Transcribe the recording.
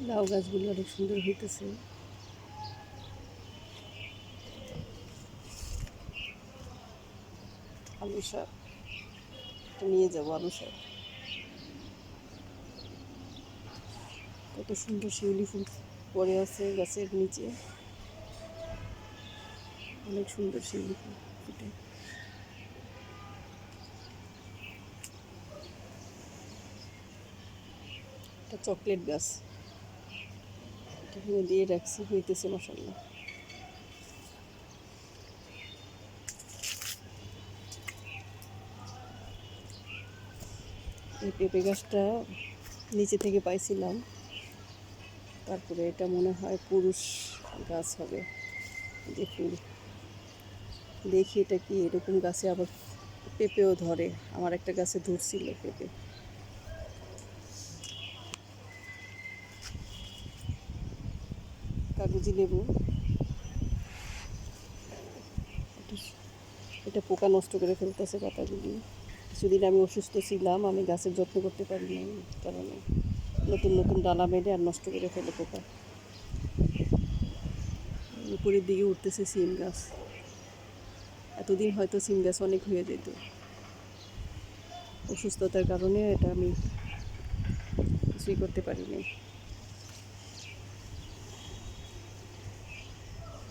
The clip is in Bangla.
লাউ গাছগুলো অনেক সুন্দর হইতেছে। আলু নিয়ে যাব আলু শাক কত সুন্দর শিউলি ফুল পড়ে আছে গাছের নিচে। অনেক সুন্দর শিউলি ফুল ফুটে। একটা চকলেট গাছ। এখানে দিয়ে রাখছি, হইতেছে মশাল্লা এই পেঁপে গাছটা নিচে থেকে পাইছিলাম। তারপরে এটা মনে হয় পুরুষ গাছ হবে। ফুল দেখি এটা কি, এরকম গাছে আবার পেঁপেও ধরে। আমার একটা গাছে ধরছিল পেঁপে। কাগজি লেবু। এটা- পোকা নষ্ট করে ফেলতেছে পাতাগুলি। কিছুদিন আমি অসুস্থ ছিলাম, আমি গাছের যত্ন করতে পারি না কারণে নতুন নতুন ডালা মেরে আর নষ্ট করে ফেলে পোকা। উপরের দিকে উঠতেছে সিম গাছ। এতদিন হয়তো সিম গাছ অনেক হয়ে যেত। অসুস্থতার কারণে এটা আমি কিছুই করতে পারিনি